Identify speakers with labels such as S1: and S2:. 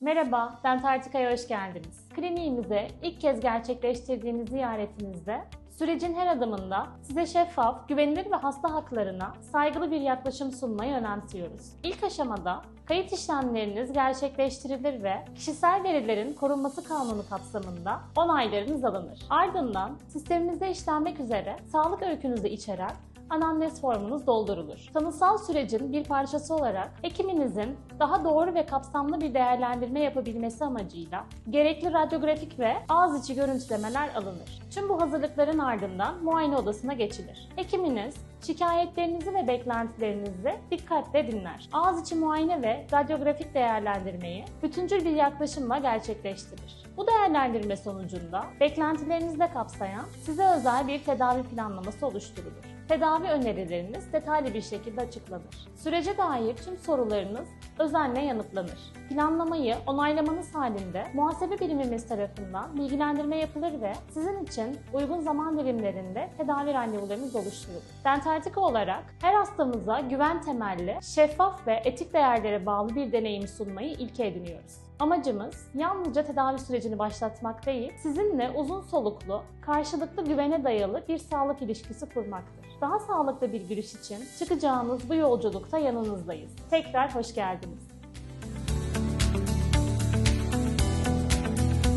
S1: Merhaba, Dentartika'ya hoş geldiniz. Kliniğimize ilk kez gerçekleştirdiğiniz ziyaretinizde sürecin her adımında size şeffaf, güvenilir ve hasta haklarına saygılı bir yaklaşım sunmayı önemsiyoruz. İlk aşamada kayıt işlemleriniz gerçekleştirilir ve kişisel verilerin korunması kanunu kapsamında onaylarınız alınır. Ardından sistemimizde işlenmek üzere sağlık öykünüzü içeren anamnez formunuz doldurulur. Tanısal sürecin bir parçası olarak hekiminizin daha doğru ve kapsamlı bir değerlendirme yapabilmesi amacıyla gerekli radyografik ve ağız içi görüntülemeler alınır. Tüm bu hazırlıkların ardından muayene odasına geçilir. Hekiminiz şikayetlerinizi ve beklentilerinizi dikkatle dinler. Ağız içi muayene ve radyografik değerlendirmeyi bütüncül bir yaklaşımla gerçekleştirir. Bu değerlendirme sonucunda beklentilerinizi de kapsayan size özel bir tedavi planlaması oluşturulur. Tedavi önerileriniz detaylı bir şekilde açıklanır. Sürece dair tüm sorularınız özenle yanıtlanır. Planlamayı onaylamanız halinde muhasebe birimimiz tarafından bilgilendirme yapılır ve sizin için uygun zaman dilimlerinde tedavi randevularınız oluşturulur. Dentartika olarak her hastamıza güven temelli, şeffaf ve etik değerlere bağlı bir deneyim sunmayı ilke ediniyoruz. Amacımız yalnızca tedavi sürecini başlatmak değil, sizinle uzun soluklu, karşılıklı güvene dayalı bir sağlık ilişkisi kurmaktır. Daha sağlıklı bir giriş için çıkacağınız bu yolculukta yanınızdayız. Tekrar hoş geldiniz.